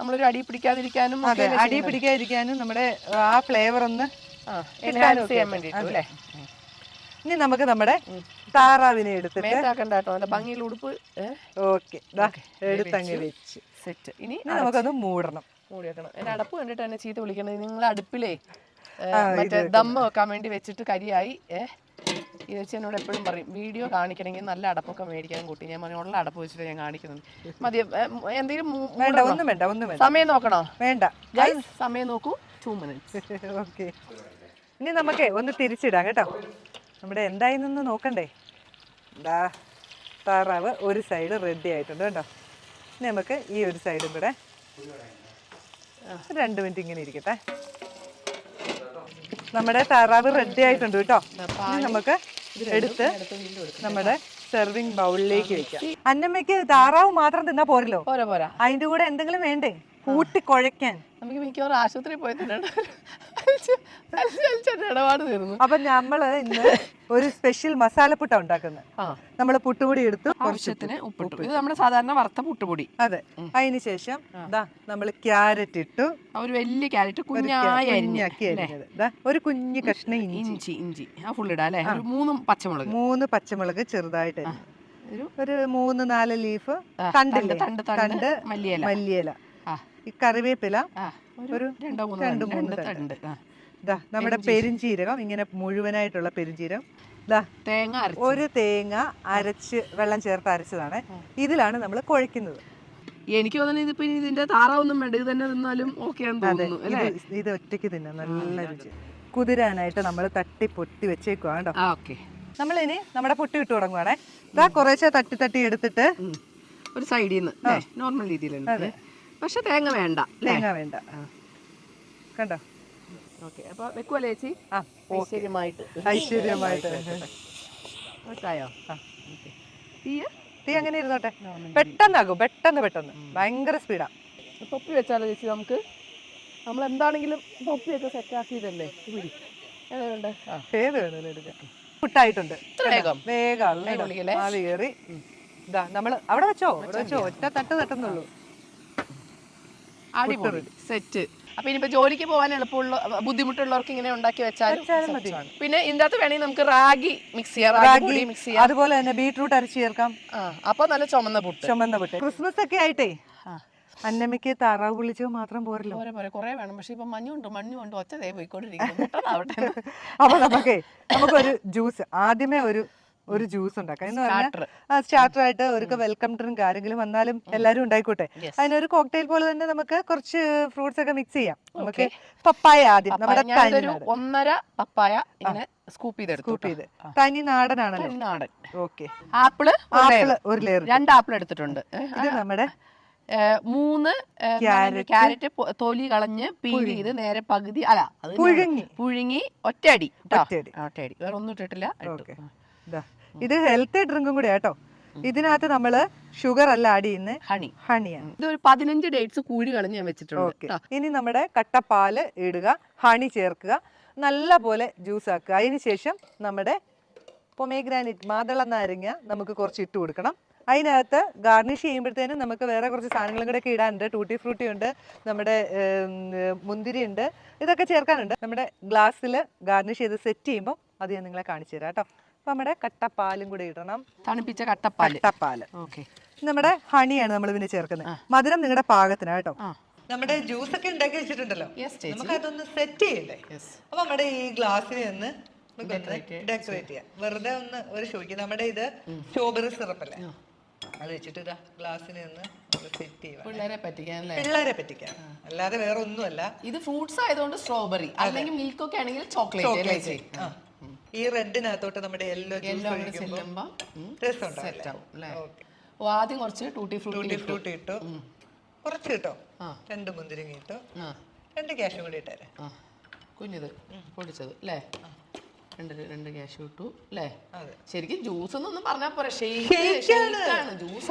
നമ്മളൊരു അടി പിടിക്കാതിരിക്കാനും അതെ അടി പിടിക്കാതിരിക്കാനും നമ്മുടെ ആ ഫ്ലേവർ ഒന്ന് ചെയ്യാൻ വേണ്ടിയിട്ടു അല്ലേ? ഇനി നമുക്ക് നമ്മുടെ താറാവിനെ എടുത്തിട്ട് നല്ല ഭംഗിയിൽ ഉടുപ്പ് ഓക്കെ എടുത്തങ്ങ് വെച്ച്. സെറ്റ്. ഇനി നമുക്കത് മൂടണം. മൂടി വെക്കണം. എന്റെ അടപ്പ് കണ്ടിട്ട് എന്നെ ചീത്ത വിളിക്കണത് നിങ്ങൾ അടുപ്പിലേ മറ്റേ ദമ്മ് വെക്കാൻ വേണ്ടി വെച്ചിട്ട് കരിയായി ഏഹ് ഇത് വെച്ച് എന്നോട് എപ്പോഴും പറയും വീഡിയോ കാണിക്കണമെങ്കിൽ നല്ല അടപ്പൊക്കെ മേടിക്കാൻ കൂട്ടി. ഞാൻ പറഞ്ഞു ഉള്ള അടപ്പ് വെച്ചിട്ട് ഞാൻ കാണിക്കുന്നത്. മതി എന്തെങ്കിലും വേണ്ട ഒന്നും വേണ്ട ഒന്നും വേണ്ട. സമയം നോക്കണോ? വേണ്ട. സമയം നോക്കൂ ടു മിനിറ്റ്സ് ഓക്കെ. ഇനി നമുക്ക് ഒന്ന് തിരിച്ചിടാം കേട്ടോ. നമ്മുടെ എന്തായി നിന്ന് നോക്കണ്ടേ? എന്താ താറാവ് ഒരു സൈഡ് റെഡി ആയിട്ടുണ്ട് കേട്ടോ. ഇനി നമുക്ക് ഈ ഒരു സൈഡും കൂടെ രണ്ട് മിനിറ്റ് ഇങ്ങനെ ഇരിക്കട്ടെ. നമ്മുടെ താറാവ് റെഡി ആയിട്ടുണ്ട് കേട്ടോ. ഇനി നമുക്ക് എടുത്ത് നമ്മുടെ സെർവിങ് ബൗളിലേക്ക് വെക്കാം. അന്നമ്മയ്ക്ക് താറാവ് മാത്രം തിന്നാ പോരല്ലോ? പോരാ പോരാ. അതിന്റെ കൂടെ എന്തെങ്കിലും വേണ്ടേ? കൂട്ടി കുഴയ്ക്കാൻ. നമുക്ക് മിക്കവാറും ആശുപത്രി പോയി ഇടപാട് തീർന്നു. അപ്പൊ നമ്മൾ ഇന്ന് ഒരു സ്പെഷ്യൽ മസാല പുട്ട ഉണ്ടാക്കുന്നത്. നമ്മൾ പുട്ടുപൊടി എടുത്തു ആവശ്യത്തിന് ഉപ്പിട്ടു. ഇത് നമ്മുടെ സാധാരണ വറുത്ത പുട്ടുപൊടി. അതെ. അതിന് ശേഷം നമ്മൾ ക്യാരറ്റ് ഇട്ടു. ഒരു വലിയ ക്യാരറ്റ് കുഞ്ഞായി അരിഞ്ഞത്. ഒരു കുഞ്ഞു കഷ്ണ ഇഞ്ചി. ഇഞ്ചി ആ ഫുൾ ഇടാം അല്ലേ? ഒരു മൂന്നും പച്ചമുളക്. മൂന്ന് പച്ചമുളക് ചെറുതായിട്ട്. ഒരു മൂന്ന് നാല് ലീഫ് തണ്ട് തണ്ട് മല്ലിയില. മല്ലിയില. ഈ കറിവേപ്പില ഒരു രണ്ടോ മൂന്നോ രണ്ട് മൂന്ന് തണ്ട്. ഇതാ നമ്മുടെ പെരിഞ്ചീരകം ഇങ്ങനെ മുഴുവനായിട്ടുള്ള പെരിഞ്ചീരകം തേങ്ങ ഒരു തേങ്ങ അരച്ച് വെള്ളം ചേർത്ത് അരച്ചതാണ്. ഇതിലാണ് നമ്മൾ കുഴക്കുന്നത് എനിക്ക് തോന്നുന്നു ഇതിപ്പോ ഇതിന്റെ താറാവൊന്നും വേണ്ട. ഇത് തന്നെ തിന്നാലും തോന്നുന്നു അല്ലേ? ഇത് ഒറ്റയ്ക്ക് തിന്നാം നല്ല രുചി കുതിരാനായിട്ട് നമ്മൾ തട്ടി പൊട്ടി വെച്ചേക്കുവാ കേട്ടോ. ഓക്കെ നമ്മളിനി നമ്മുടെ പൊട്ടി ഇട്ട് തുടങ്ങുവാണേ. ഇതാ കുറേശ്ശെ തട്ടി തട്ടി എടുത്തിട്ട് ഒരു സൈഡിൽ നിന്ന് നോർമൽ രീതിയിലുണ്ട്. പക്ഷെ തേങ്ങ വേണ്ട തേങ്ങ വേണ്ട. കണ്ടോ? ഓക്കെ. അപ്പൊ വെക്കുവല്ലേ ചേച്ചി? ആ ഐശ്വര്യമായിട്ട്. ഐശ്വര്യമായിട്ട്. മനസ്സിലായോ ആ. തീയ? തീ അങ്ങനെ ഇരുന്നോട്ടെ. പെട്ടെന്നാകും പെട്ടെന്ന് പെട്ടെന്ന് ഭയങ്കര സ്പീഡാ. തൊപ്പി വെച്ചാലോ ചേച്ചി നമുക്ക്? നമ്മൾ എന്താണെങ്കിലും തൊപ്പി വെച്ച് സെറ്റ് ആക്കിയതല്ലേ പിടി ഏതുണ്ട് ആ. ഏത് വേണേലും എടുക്കാം. പുട്ടായിട്ടുണ്ട് ഇത്ര വേഗം? വേഗം ആവും കയറി. ഇതാ നമ്മൾ അവിടെ വെച്ചോ? അവിടെ വെച്ചോ ഒറ്റ തട്ട് തട്ടുന്നുള്ളൂ അടിപൊളി. സെറ്റ്. അപ്പൊ ഇനിയിപ്പോ ജോലിക്ക് പോകാൻ എളുപ്പമുള്ള ബുദ്ധിമുട്ടുള്ളവർക്ക് ഇങ്ങനെ ഉണ്ടാക്കി മതി. പിന്നെ ഇതിന്റെ അകത്ത് വേണമെങ്കിൽ നമുക്ക് റാഗി മിക്സ് ചെയ്യാം. റാഗി മിക്സ് ചെയ്യാം. അതുപോലെ തന്നെ ബീട്രൂട്ട് അരച്ച് ചേർക്കാം. അപ്പൊ നല്ല ചുമന്ന പുട്ട്. ചുമന്ന പുട്ട്. ക്രിസ്മസ് ഒക്കെ ആയിട്ടേ. അന്നമ്മയ്ക്ക് താറാവ് വിളിച്ചത് മാത്രം പോരല്ലോ. പോരെ പോരെ. കുറേ വേണം. പക്ഷെ ഇപ്പൊ മഞ്ഞുണ്ട് മഞ്ഞുണ്ട്. ഒച്ചതേ ദേ പോയിക്കൊണ്ടിരിക്കുന്നു <laughs> അപ്പൊ നമുക്കേ നമുക്കൊരു ജ്യൂസ്. ആദ്യമേ ഒരു ഒരു ജ്യൂസ് ഉണ്ടാക്കാം. എന്ന് പറഞ്ഞാൽ സ്റ്റാർട്ടർ ആയിട്ട് ഒരു വെൽക്കം ഡ്രിങ്ക് ആരെങ്കിലും വന്നാലും എല്ലാവരും ഉണ്ടായിക്കോട്ടെ. അതിനൊരു കോക്ടെയിൽ പോലെ തന്നെ നമുക്ക് കുറച്ച് ഫ്രൂട്ട്സ് ഒക്കെ മിക്സ് ചെയ്യാം. നമുക്ക് പപ്പായ ആദ്യം നമ്മുടെ ഒന്നര പപ്പായ ഇങ്ങനെ സ്കൂപ്പ് ചെയ്ത് സ്കൂപ്പ് ചെയ്ത്. തനി നാടനാണല്ലോ. നാടൻ. ഓക്കെ ആപ്പിൾ ആപ്പിൾ ഒരു ലെയർ രണ്ട് ആപ്പിൾ എടുത്തിട്ടുണ്ട്. ഇത് നമ്മുടെ മൂന്ന് ക്യാരറ്റ് തൊലി കളഞ്ഞ് പീൽ ചെയ്ത് നേരെ പകുതി അല്ല പുഴുങ്ങി. പുഴുങ്ങി ഒറ്റയടി. ഒറ്റയടി. ഒറ്റയടി. വേറെ ഒന്നും ഇട്ടിട്ടില്ല ഇത് ഹെൽത്തി ഡ്രിങ്കും കൂടെ കേട്ടോ ഇതിനകത്ത് നമ്മൾ ഷുഗർ അല്ല ആഡ് ചെയ്യുന്നത് ഹണി ഹണിയാണ്. ഒരു പതിനഞ്ച് ഡേറ്റ്സ് കൂടി കളഞ്ഞ് ഞാൻ വെച്ചിട്ടുണ്ട്. ഇനി നമ്മുടെ കട്ടപ്പാൽ ഇടുക ഹണി ചേർക്കുക നല്ല പോലെ ജ്യൂസ് ആക്കുക അതിനുശേഷം നമ്മുടെ പൊമേഗ്രാനിറ്റ് മാതള നാരങ്ങ നമുക്ക് കുറച്ച് ഇട്ട് കൊടുക്കണം. അതിനകത്ത് ഗാർണിഷ് ചെയ്യുമ്പോഴത്തേനും നമുക്ക് വേറെ കുറച്ച് സാധനങ്ങളും കൂടെ ഒക്കെ ഇടാനുണ്ട്. ടൂട്ടി ഫ്രൂട്ടി ഉണ്ട് നമ്മുടെ മുന്തിരി ഉണ്ട് ഇതൊക്കെ ചേർക്കാനുണ്ട്. നമ്മുടെ ഗ്ലാസ്സിൽ ഗാർണിഷ് ചെയ്ത് സെറ്റ് ചെയ്യുമ്പോൾ അത് ഞാൻ നിങ്ങളെ കാണിച്ചു തരാം കേട്ടോ അപ്പോൾ നമ്മുടെ കട്ടപ്പാലും കൂടെ ഇടണം. തണുപ്പിച്ച കട്ടപ്പാൽ. ഓക്കെ. നമ്മുടെ ഹണിയാണ് നമ്മൾ ഇതിന് ചേർക്കുന്നത്. മധുരം നിങ്ങളുടെ പാകത്തിന് കേട്ടോ. നമ്മുടെ ജ്യൂസ് ഒക്കെ ഉണ്ടാക്കി വെച്ചിട്ടുണ്ടല്ലോ. നമുക്ക് അതൊന്ന് സെറ്റ് ചെയ്യണ്ടേ? അപ്പൊ നമ്മുടെ ഈ ഗ്ലാസ്സിൽ ഒന്ന് ഡെക്കറേറ്റ് ചെയ്യാം. വെറുതെ ഒന്ന് ഒരു ഷോയ്ക്ക് നമ്മുടെ ഇത് സ്ട്രോബെറി സിറപ്പ് അല്ലേ? അത് വെച്ചിട്ട് ഇതാ ഗ്ലാസ്സിൽ ഒന്ന് സെറ്റ് ചെയ്യാം പിള്ളേരെ പറ്റിക്കാൻ പിള്ളേരെ പറ്റിക്കാം. അല്ലാതെ വേറെ ഒന്നുമല്ല ഇത് ഫ്രൂട്ട്സ് ആയതുകൊണ്ട് സ്ട്രോബെറി അല്ലെങ്കിൽ മിൽക്ക് ഒക്കെ ആണെങ്കിൽ ചോക്ലേറ്റ്. ഈ റെഡിനകത്തോട്ട് നമ്മുടെ യെല്ലോ യെല്ലോ കൂടെ ചെല്ലുമ്പോ സെറ്റ് ആവും അല്ലേ? ഓ ആദ്യം കുറച്ച് ടൂട്ടി ഫ്രൂട്ടി ഫ്രൂട്ടി ഇട്ടു. കുറച്ച് കിട്ടോ. രണ്ട് മുന്തിരി ഇട്ടു. രണ്ട് ക്യാഷും കൂടി ഇട്ടേരെ. കുഞ്ഞത് പൊടിച്ചത് അല്ലേ? രണ്ട് രണ്ട് ക്യാഷ് ഇട്ടു അല്ലേ? ശരിക്കും ജ്യൂസ് എന്നൊന്നും പറഞ്ഞാൽ പോരാ ഷെയ്ക്കാണ് ജ്യൂസ്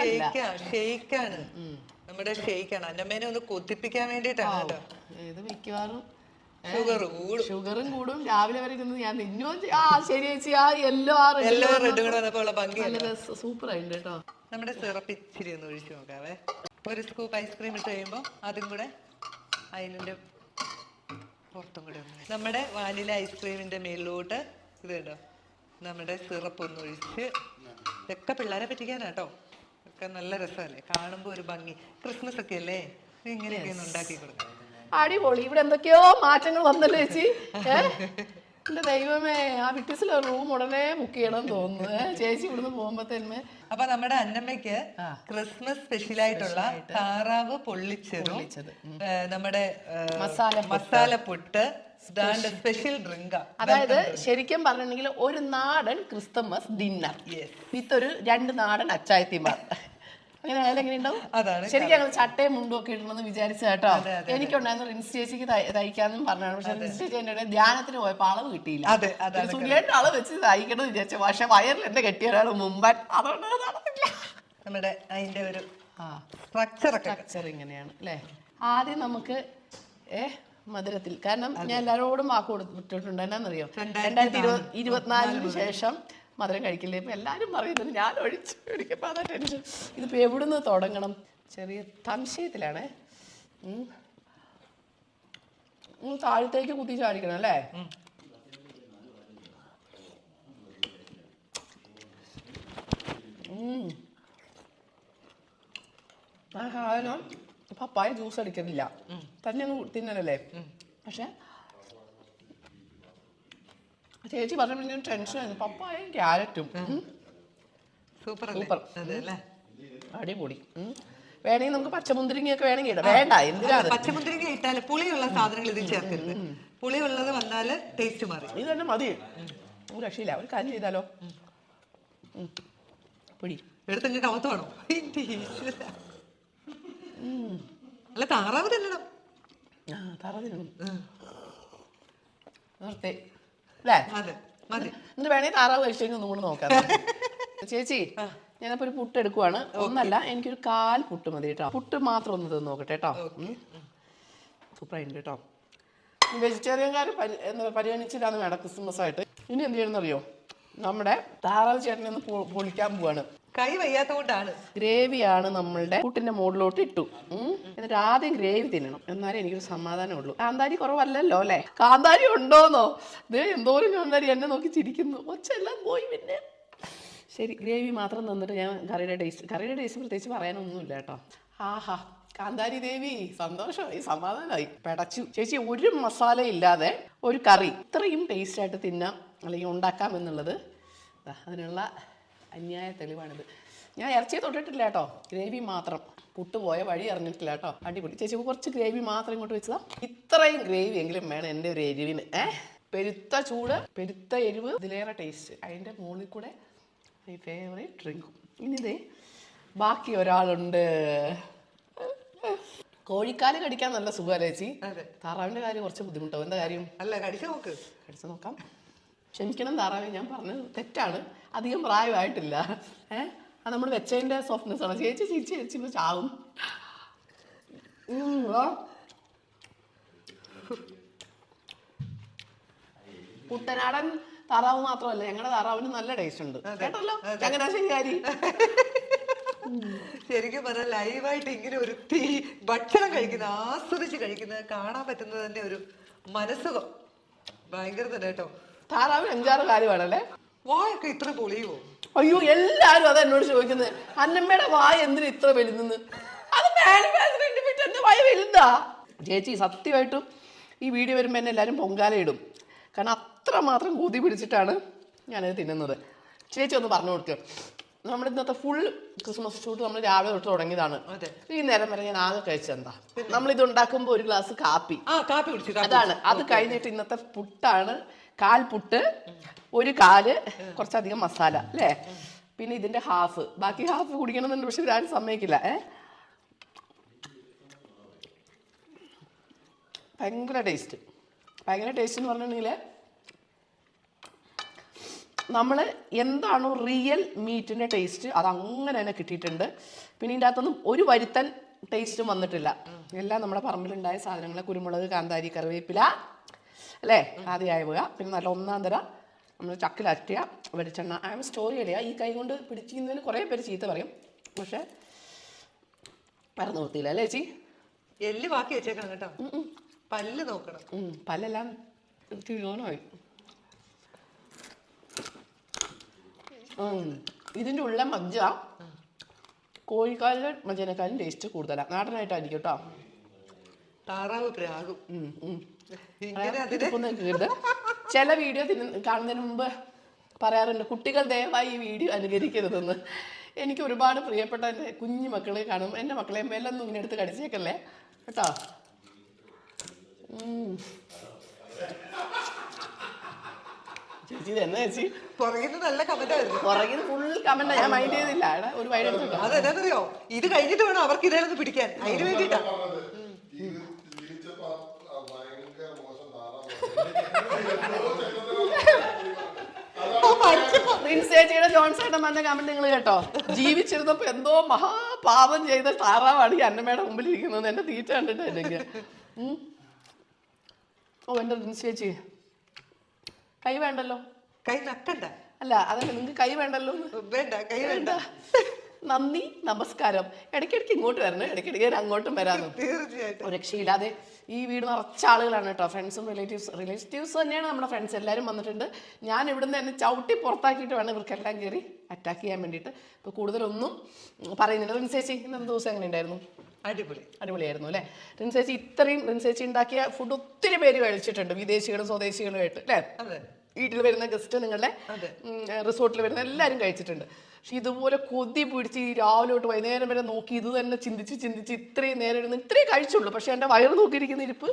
ഷെയ്ക്കാണ് നമ്മുടെ ഷെയ്ക്കാണ്. അന്നമ്മേനെ ഒന്ന് കൊതിപ്പിക്കാൻ വേണ്ടിട്ടാണ് കേട്ടോ. ഇത് മിക്കവാറും ഷുഗർ കൂടും. ഷുഗറും കൂടും. രാവിലെ വരെ ഇരുന്ന് ഞാൻ നിന്നോ ആ ശരി ചേച്ചി ആ യെല്ലോ ആ എല്ലാം റെഡ് കൂടെ വന്നപ്പോൾ ഉള്ള ഭംഗി നല്ല സൂപ്പർ ആയിട്ടുണ്ട് കേട്ടോ. നമ്മുടെ സിറപ്പ് ഇച്ചിരി ഒന്ന് ഒഴിച്ചു നോക്കാവേ. ഒരു സ്കൂപ്പ് ഐസ്ക്രീം ഇട്ട് കഴിയുമ്പോൾ അതും കൂടെ അതിന്റെ പുറത്തും കൂടെ ഒന്ന് നമ്മുടെ വാനില ഐസ്ക്രീമിന്റെ മേളിലോട്ട് ഇത് കേട്ടോ നമ്മുടെ സിറപ്പ് ഒന്ന് ഒഴിച്ച്. ഇതൊക്കെ പിള്ളേരെ പറ്റിക്കാനാട്ടോ ഒക്കെ നല്ല രസമല്ലേ? കാണുമ്പോൾ ഒരു ഭംഗി. ക്രിസ്മസ് ഒക്കെ അല്ലേ? ഇങ്ങനെയൊക്കെ ഒന്ന് ഉണ്ടാക്കി കൊടുക്കാം അടിപൊളി. ഇവിടെ എന്തൊക്കെയോ മാറ്റങ്ങൾ വന്നല്ലേ ചേച്ചി. ഏഹ് എന്റെ ദൈവമേ ആ വിട്ടീസിലെ റൂം ഉടനെ ബുക്ക് ചെയ്യണം തോന്നുന്നു? ചേച്ചി ഇവിടുന്ന് പോകുമ്പോ അപ്പൊ നമ്മുടെ അന്നമ്മയ്ക്ക് ക്രിസ്മസ് സ്പെഷ്യൽ ആയിട്ടുള്ള താറാവ് പൊള്ളിച്ചതും നമ്മുടെ മസാല മസാല പുട്ട് സ്പെഷ്യൽ ഡ്രിങ്കാ അതായത് ശരിക്കും പറഞ്ഞിട്ടുണ്ടെങ്കിൽ ഒരു നാടൻ ക്രിസ്തുമസ് ഡിന്നർ. വിത്ത് ഒരു രണ്ട് നാടൻ അച്ചായത്തിമാർ. അങ്ങനെ ആയാലും എങ്ങനെ ഉണ്ടാവും ശരിക്കും ഞങ്ങൾ ചട്ടയും മുണ്ടും ഒക്കെ ഇടണമെന്ന് വിചാരിച്ചു കേട്ടോ. എനിക്കുണ്ടായിരുന്നു റിൻസ് ചേച്ചിക്ക് തയ്ക്കാന്നും പറഞ്ഞാണ് പക്ഷെ റിൻസ് ചേച്ചി എന്റെ ധ്യാനത്തിന് പോയപ്പോ അളവ് കിട്ടിയില്ല. സുനിയായിട്ട് അളവ് വെച്ച് തയ്ക്കണം വിചാരിച്ചു. പക്ഷെ വയറിൽ എന്റെ കെട്ടിയ ഒരാൾ മുമ്പാൻ. അതുകൊണ്ട് നടന്നില്ല. നമ്മുടെ അതിന്റെ ഒരു സ്ട്രക്ചർ ഇങ്ങനെയാണ് അല്ലേ? ആദ്യം നമുക്ക് ഏ മധുരത്തിൽ. കാരണം ഞാൻ എല്ലാവരോടും വാക്ക് കൊടുത്തിട്ടുണ്ട് എന്നാന്നറിയോ രണ്ടായിരത്തി ഇരുപത് ഇരുപത്തിനാലിന് ശേഷം മധുരം കഴിക്കില്ലേ? ഇപ്പം എല്ലാവരും പറയുന്നത് ഞാൻ ഒഴിച്ചു ഒഴിക്കപ്പോ അതാ ടെൻഷൻ ഇതിപ്പോൾ എവിടുന്ന് തുടങ്ങണം? ചെറിയ സംശയത്തിലാണേ. താഴത്തേക്ക് കുത്തി ചാടിക്കണം അല്ലേ. ആ സാധനം പപ്പായ ജ്യൂസ് അടിക്കുന്നില്ല. തന്നെ ഒന്ന് തിന്നലല്ലേ പക്ഷെ ചേച്ചി പറഞ്ഞ ടെൻഷൻ പപ്പായും ക്യാരറ്റും. സൂപ്പർ. സൂപ്പർ. അല്ലേ അടിപൊളി. വേണമെങ്കിൽ നമുക്ക് പച്ചമുന്തിരിങ്ങയൊക്കെ വേണമെങ്കിൽ ഇടാം. വേണ്ട എന്തിനാ പച്ചമുന്തിരി പച്ചമുന്തിരിങ്ങ ഇട്ടാൽ പുളിയുള്ള സാധനങ്ങൾ ഇതിൽ ചേർക്കരുത്. പുളിയുള്ളത് വന്നാൽ ടേസ്റ്റ് മാറി. ഇത് തന്നെ മതി. ഒരു രക്ഷയില്ല. ഒരു കാര്യം ചെയ്താലോ? പൊടി. എടുത്തങ്ങ് ഈശ്വരാ. അല്ല താറാവ് തന്നെ താറാവ് തറ നിർത്തേ. അല്ലേ? എന്നിട്ട് വേണേ താറാവ് കഴിച്ചെങ്കിൽ ഒന്നും കൂടെ നോക്കാം. ചേച്ചി ഞാനപ്പോ ഒരു പുട്ട് എടുക്കുവാണ്. ഒന്നല്ല എനിക്കൊരു കാൽ പുട്ട് മതി കേട്ടോ. പുട്ട് മാത്രം ഒന്ന് തിന്ന് നോക്കട്ടെ കേട്ടോ. സൂപ്പറായിട്ടുണ്ട് കേട്ടോ. വെജിറ്റേറിയൻകാർ പരി എന്താ പരിഗണിച്ചിട്ടാണ് വേണം ക്രിസ്മസ് ആയിട്ട് ഇനി എന്ത് ചെയ്യണമെന്നറിയോ? നമ്മുടെ താറാവ് ചേട്ടനെ ഒന്ന് പൊളിക്കാൻ പോവാണ്. കൈ വയ്യാത്തോണ്ടാണ് ഗ്രേവിയാണ് നമ്മളുടെ കൂട്ടിന്റെ മുകളിലോട്ട് ഇട്ടു. എന്നിട്ട് ആദ്യം ഗ്രേവി തിന്നണം. എന്നാലേ എനിക്കൊരു സമാധാനം ഉള്ളൂ കാന്താരി കുറവല്ലല്ലോ അല്ലേ? കാന്താരി ഉണ്ടോന്നോ? ദേ എന്തോരം കാന്താരി എന്നെ നോക്കി ചിരിക്കുന്നു. ഒച്ചെല്ലാം പോയി പിന്നെ. ശരി ഗ്രേവി മാത്രം തന്നിട്ട് ഞാൻ കറിയുടെ ടേസ്റ്റ് കറിയുടെ ടേസ്റ്റ് പ്രത്യേകിച്ച് പറയാനൊന്നുമില്ല കേട്ടോ. ആഹാ കാന്താരി ദേവി സന്തോഷമായി സമാധാനമായി. പെടച്ചു. ചേച്ചി ഒരു മസാല ഇല്ലാതെ ഒരു കറി ഇത്രയും ടേസ്റ്റ് ആയിട്ട് തിന്നാം അല്ലെങ്കിൽ ഉണ്ടാക്കാം എന്നുള്ളത്. അതിനുള്ള അന്യായ തെളിവാണിത്. ഞാൻ ഇറച്ചിയെ തൊട്ടിട്ടില്ല കേട്ടോ. ഗ്രേവി മാത്രം. പുട്ട് പോയ വഴി അറിഞ്ഞിട്ടില്ല കേട്ടോ. അടിപൊളി. ചേച്ചി കുറച്ച് ഗ്രേവി മാത്രം ഇങ്ങോട്ട് വെച്ചതാ. ഇത്രയും ഗ്രേവി എങ്കിലും വേണം എന്റെ ഒരു എരിവിന്. ഏ? പെരുത്ത ചൂട് പെരുത്ത എരിവ് ഇതിലേറെ ടേസ്റ്റ് അതിന്റെ മുകളിൽ കൂടെ മൈ ഫേവറേറ്റ് ഡ്രിങ്കും ഇനി ഇതേ ബാക്കി ഒരാളുണ്ട്. കോഴിക്കാൽ കടിക്കാൻ നല്ല സുഖമല്ലേ ചേച്ചി? അതെ. താറാവിന്റെ കാര്യം കുറച്ച് ബുദ്ധിമുട്ടാവും എന്താ കാര്യം? അല്ല കടിച്ചു നോക്ക്. കടിച്ചു നോക്കാം. ക്ഷമിക്കണം താറാവേ ഞാൻ പറഞ്ഞത് തെറ്റാണ്. അധികം പ്രായമായിട്ടില്ല. ഏ? അത് നമ്മൾ വെച്ചതിന്റെ സോഫ്റ്റ്നെസ് ആണ്. ചേച്ചി ചിരിച്ച് ചേച്ചി ചാവും. കുട്ടനാടൻ താറാവ് മാത്രമല്ല ഞങ്ങളുടെ താറാവിന് നല്ല ടേസ്റ്റ് ഉണ്ട്. കേട്ടല്ലോ? ചങ്ങനാശ്ശേരിക്കാരി. ശരിക്കും പറഞ്ഞാൽ ലൈവായിട്ട് ഇങ്ങനെ ഒരു തീ ഭക്ഷണം കഴിക്കുന്ന ആസ്വദിച്ച് കഴിക്കുന്നത് കാണാൻ പറ്റുന്നത് തന്നെ ഒരു മനസ്സുഖം. ഭയങ്കര തന്നെ കേട്ടോ. താറാവിന് അഞ്ചാറ് കാര്യമാണല്ലേ? വായൊക്കെ ഇത്ര പൊളിയോ അയ്യോ എല്ലാരും അതാ എന്നോട് ചോദിക്കുന്നത് അന്നമ്മയുടെ വായ എന്തിനാ ഇത്ര വലുതെന്ന്? അത് മാനുഫാക്ചറിംഗ് വായ വലുതാ. ചേച്ചി സത്യമായിട്ടും ഈ വീഡിയോ വരുമ്പോൾ എന്നെ എല്ലാവരും പൊങ്കാല ഇടും കാരണം അത്ര മാത്രം കൂതി പിടിച്ചിട്ടാണ് ഞാനത് തിന്നുന്നത്. ചേച്ചി ഒന്ന് പറഞ്ഞു കൊടുക്കുക നമ്മുടെ ഇന്നത്തെ ഫുൾ ക്രിസ്മസ് ഷൂട്ട് നമ്മൾ രാവിലെ തൊട്ട് തുടങ്ങിയതാണ്. ഈ നേരം വരെ ഞാൻ ആകെ കഴിച്ചെന്താ? നമ്മൾ ഇത് ഉണ്ടാക്കുമ്പോൾ ഒരു ഗ്ലാസ് കാപ്പി. അതാണ്. അത് കഴിഞ്ഞിട്ട് ഇന്നത്തെ പുട്ടാണ് കാൽ പുട്ട് ഒരു കാൽ കുറച്ചധികം മസാല അല്ലേ? പിന്നെ ഇതിന്റെ ഹാഫ്. ബാക്കി ഹാഫ് കുടിക്കണമെന്നുണ്ട് പക്ഷെ ഇവരാരും സമ്മതിക്കില്ല. ഏ? ഭയങ്കര ടേസ്റ്റ്. ഭയങ്കര ടേസ്റ്റ് എന്ന് പറഞ്ഞിട്ടുണ്ടെങ്കിൽ നമ്മൾ എന്താണോ റിയൽ മീറ്റിന്റെ ടേസ്റ്റ് അത് അങ്ങനെ തന്നെ കിട്ടിയിട്ടുണ്ട്. പിന്നെ ഇതിന്റെ അകത്തൊന്നും ഒരു വരുത്തൻ ടേസ്റ്റും വന്നിട്ടില്ല. എല്ലാം നമ്മുടെ പറമ്പിലുണ്ടായ സാധനങ്ങൾ കുരുമുളക് കാന്താരി കറിവേപ്പില അല്ലേ? ആദ്യമായ പോവുക. പിന്നെ നല്ല ഒന്നാം തര. നമ്മൾ ചക്കിലറ്റിയ വെളിച്ചെണ്ണ. ആ സ്റ്റോറി ഇടുക ഈ കൈ കൊണ്ട് പിടിച്ചിരുന്നതിന് കുറേ പേര് ചീത്ത പറയും. പക്ഷേ പറഞ്ഞു നിർത്തിയില്ല അല്ലേ ചേച്ചി? എല്ല് ബാക്കി വെച്ചേക്കണം കേട്ടോ. പല്ല് നോക്കണം. പല്ലെല്ലാം തീരുമാനമായി ഉം, ഇതിന്റെ ഉള്ള മജ്ജ കോഴിക്കാലിലെ മജ്ജനേക്കാളും ടേസ്റ്റ് കൂടുതലാണ് നാടനായിട്ടായിരിക്കും കേട്ടോ. താറാവ് പ്രാകും കേട്ട് ചില വീഡിയോ തിന്ന കാണുന്നതിന് മുമ്പ് പറയാറുണ്ട് കുട്ടികൾ ദയവായി ഈ വീഡിയോ അനുകരിക്കരുതെന്ന്. എനിക്ക് ഒരുപാട് പ്രിയപ്പെട്ട എന്റെ കുഞ്ഞു മക്കളെ കാണും. എന്റെ മക്കളെ മേലൊന്നും ഇങ്ങനെ എടുത്ത് കടിച്ചേക്കല്ലേ? കേട്ടോ. ചേച്ചി ഇത് എന്നാ ചേച്ചി? പുറകിന്ന് നല്ല കമന്റായിരുന്നു പുറകിൽ ഫുൾ കമന്റ് ഞാൻ മൈൻഡ് ചെയ്തില്ല. ഒരു വൈഡ് അതെന്നാന്നറിയോ ഇത് കഴിഞ്ഞിട്ട് വേണം അവർക്ക് ഇതേ പിടിക്കാൻ. അതിന് വേണ്ടിട്ടാ ജീവിച്ചപ്പോ ആ ഭയങ്കര മോശം താറാവ് ജോൺസേട്ടൻ പറഞ്ഞ കമന്റ് നിങ്ങൾ കേട്ടോ? ജീവിച്ചിരുന്നപ്പോ എന്തോ മഹാപാപം ചെയ്ത താറാവാണ് ഈ അന്നമ്മയുടെ മുമ്പിൽ ഇരിക്കുന്നത്. എന്റെ തീറ്റ കണ്ടിട്ട് ഓ എന്റെ ചേച്ചി? കൈ വേണ്ടല്ലോ? കൈ നക്കണ്ട. അല്ല അതല്ല നിങ്ങൾക്ക് കൈ വേണ്ടല്ലോ വേണ്ട കൈ വേണ്ട. നന്ദി നമസ്കാരം. ഇടയ്ക്കിടയ്ക്ക് ഇങ്ങോട്ട് വരണം ഇടയ്ക്കിടയ്ക്ക് ഞാൻ അങ്ങോട്ടും വരാം. തീർച്ചയായിട്ടും. രക്ഷയില്ലാതെ ഈ വീട് നിറച്ച ആളുകളാണ് കേട്ടോ. ഫ്രണ്ട്സും റിലേറ്റീവ്സ് റിലേറ്റീവ്സ് തന്നെയാണ് നമ്മുടെ ഫ്രണ്ട്സ് എല്ലാവരും വന്നിട്ടുണ്ട്. ഞാൻ ഇവിടുന്ന് തന്നെ ചവിട്ടി പുറത്താക്കിയിട്ട് വേണം ഇവർക്കെല്ലാം കയറി അറ്റാക്ക് ചെയ്യാൻ വേണ്ടിയിട്ട്. ഇപ്പോൾ കൂടുതലൊന്നും പറയുന്നില്ല. റിൻസേച്ചി ഇന്നത്തെ ദിവസം എങ്ങനെ ഉണ്ടായിരുന്നു? അടിപൊളി. അടിപൊളിയായിരുന്നു അല്ലേ? റിൻസേച്ചി ഇത്രയും റിൻസേച്ചി ഉണ്ടാക്കിയ ഫുഡ് ഒത്തിരി പേര് കഴിച്ചിട്ടുണ്ട്. വിദേശികളും സ്വദേശികളുമായിട്ട് അല്ലേ? അതെ. വീട്ടിൽ വരുന്ന ഗസ്റ്റ് നിങ്ങളുടെ റിസോർട്ടിൽ വരുന്ന എല്ലാവരും കഴിച്ചിട്ടുണ്ട്. പക്ഷെ ഇതുപോലെ കൊതി പിടിച്ച് ഈ രാവിലെ തൊട്ട് വൈകുന്നേരം വരെ നോക്കി ഇത് തന്നെ ചിന്തിച്ച് ചിന്തിച്ച് ഇത്രയും നേരം ഇരുന്ന് ഇത്രയും കഴിച്ചുള്ളൂ. പക്ഷെ എന്റെ വയറ് നോക്കിയിരിക്കുന്ന ഇരിപ്പ്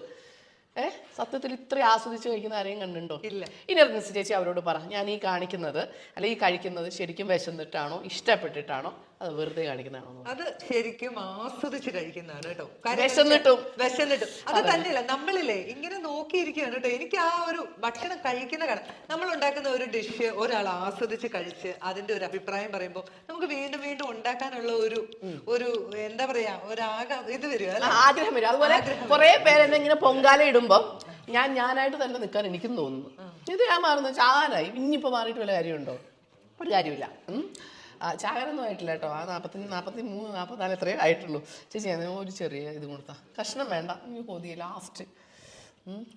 ഏഹ് സത്യത്തിൽ ഇത്രയും ആസ്വദിച്ച് കഴിക്കുന്ന ആരെയും കണ്ടുണ്ടോ ഇല്ല. ഇനി അറിഞ്ഞ ചേച്ചി അവരോട് പറ. ഞാൻ ഈ കാണിക്കുന്നത് അല്ലെങ്കിൽ ഈ കഴിക്കുന്നത് ശരിക്കും വിശന്നിട്ടാണോ ഇഷ്ടപ്പെട്ടിട്ടാണോ? അത് വെറുതെ കാണിക്കുന്നതാണോ അത് ശരിക്കും ആസ്വദിച്ച് കഴിക്കുന്നതാണ് കേട്ടോ. വിശന്നിട്ടും. വിശന്നിട്ടും. അത് തന്നെയല്ല നമ്മളില്ലേ ഇങ്ങനെ നോക്കിയിരിക്കുകയാണ് കേട്ടോ. എനിക്ക് ആ ഒരു ഭക്ഷണം കഴിക്കുന്ന കട നമ്മൾ ഉണ്ടാക്കുന്ന ഒരു ഡിഷ് ഒരാൾ ആസ്വദിച്ച് കഴിച്ച് അതിന്റെ ഒരു അഭിപ്രായം പറയുമ്പോൾ നമുക്ക് വീണ്ടും വീണ്ടും ഉണ്ടാക്കാനുള്ള ഒരു ഒരു എന്താ പറയാ ഒരു ആക ഇത് വരിക ആഗ്രഹം വരും അതുപോലെ കുറെ പേരെന്നെ ഇങ്ങനെ പൊങ്കാല ഇടുമ്പോ ഞാൻ ഞാനായിട്ട് തന്നെ നിൽക്കാൻ എനിക്കും തോന്നുന്നു. ഇത് ഞാൻ മാറുന്നു ചാകരായി ഇനിയിപ്പോ മാറിയിട്ട് വല്ല കാര്യമുണ്ടോ? ഒരു കാര്യമില്ല. ചാകരൊന്നും ആയിട്ടില്ല കേട്ടോ. ആ നാൽപ്പത്തി നാൽപ്പത്തി മൂന്ന് നാൽപ്പത്തിനാല് എത്രയേ ആയിട്ടുള്ളൂ. ചേച്ചി ഞാൻ ഒരു ചെറിയ ഇത് കൊടുത്താ. കഷ്ണം വേണ്ട. ഇനി കൊതി ലാസ്റ്റ്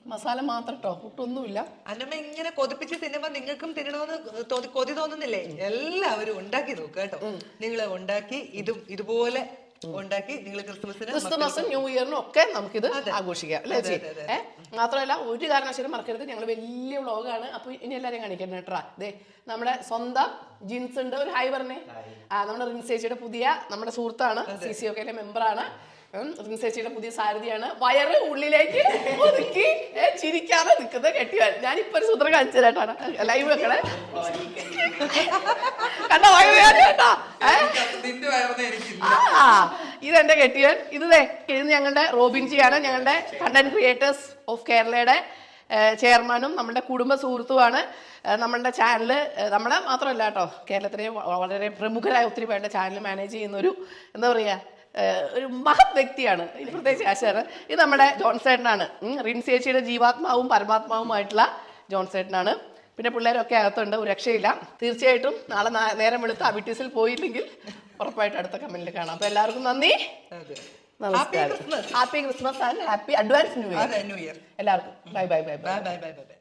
മസാല മാത്രം കേട്ടോ പുട്ടൊന്നുമില്ല. അന്നമ്മ ഇങ്ങനെ കൊതിപ്പിച്ച് തിന്നുമ്പോ നിങ്ങൾക്കും തിന്നണമെന്ന് തോന്നി- കൊതി തോന്നുന്നില്ലേ? എല്ലാവരും ഉണ്ടാക്കി നോക്കുക കേട്ടോ. നിങ്ങൾ ഉണ്ടാക്കി ഇതും ഇതുപോലെ ഉണ്ടാക്കി നിങ്ങൾ ക്രിസ്മസിന് ക്രിസ്തുമസും ന്യൂ ഇയറിനും ഒക്കെ നമുക്കിത് ആഘോഷിക്കാം അല്ലേ ചേച്ചി? ഏഹ് മാത്രമല്ല ഒരു കാരണവശാലും മറക്കരുത്. ഞങ്ങൾ വലിയ വ്ളോഗാണ്. അപ്പൊ ഇനി എല്ലാവരെയും കാണിക്കണം കേട്ടോ. ദേ നമ്മുടെ സ്വന്തം ജീൻസ് ഉണ്ട്. ഒരു ഹൈ പറഞ്ഞേ. ആ നമ്മുടെ റിൻസ് ചേച്ചിയുടെ പുതിയ നമ്മുടെ സുഹൃത്താണ്. സി സി ഒക്കെയിലെ മെമ്പറാണ്. റിൻസേച്ചിയുടെ പുതിയ സാരഥിയാണ്. വയറ് ഉള്ളിലേക്ക് ഒതുക്കി ചിരിക്കാതെ നിൽക്കുന്നത് കെട്ടിയാൽ ഞാനിപ്പോ ഒരു സൂത്രം കാണിച്ചു തരാട്ടാണ് ലൈവ് വെക്കണേ. കണ്ടോ? വയറ് കേട്ടോ. ഏഹ് ആ ഇതെന്റെ കെട്ടിയൻ ഇത് ഇത് ഞങ്ങളുടെ റോബിൻ ജിയാണ് ഞങ്ങളുടെ കണ്ടന്റ് ക്രിയേറ്റേഴ്സ് ഓഫ് കേരളയുടെ ചെയർമാനും നമ്മുടെ കുടുംബ സുഹൃത്തുമാണ്. ഏഹ് നമ്മളുടെ ചാനൽ നമ്മളെ മാത്രമല്ല കേട്ടോ കേരളത്തിലെ വളരെ പ്രമുഖരായ ഒത്തിരി പേരുടെ ചാനൽ മാനേജ് ചെയ്യുന്ന ഒരു എന്താ പറയുക ഒരു മഹത് വ്യക്തിയാണ്. പ്രത്യേകിച്ച് ആശാറ് ഇത് നമ്മുടെ ജോൺസേട്ടനാണ് റിൻസേച്ചിയുടെ ജീവാത്മാവും പരമാത്മാവുമായിട്ടുള്ള ജോൺസേട്ടനാണ് പിന്നെ പിള്ളേരൊക്കെ അകത്തുണ്ട് ഒരു രക്ഷയില്ല. തീർച്ചയായിട്ടും നാളെ നേരം വെളുത്ത് അബിറ്റീസിൽ പോയില്ലെങ്കിൽ ഉറപ്പായിട്ട് അടുത്ത കമന്റിൽ കാണാം. അപ്പോൾ എല്ലാവർക്കും നന്ദി. Happy Christmas and happy advance new year എല്ലാവർക്കും. Bye bye bye bye bye bye bye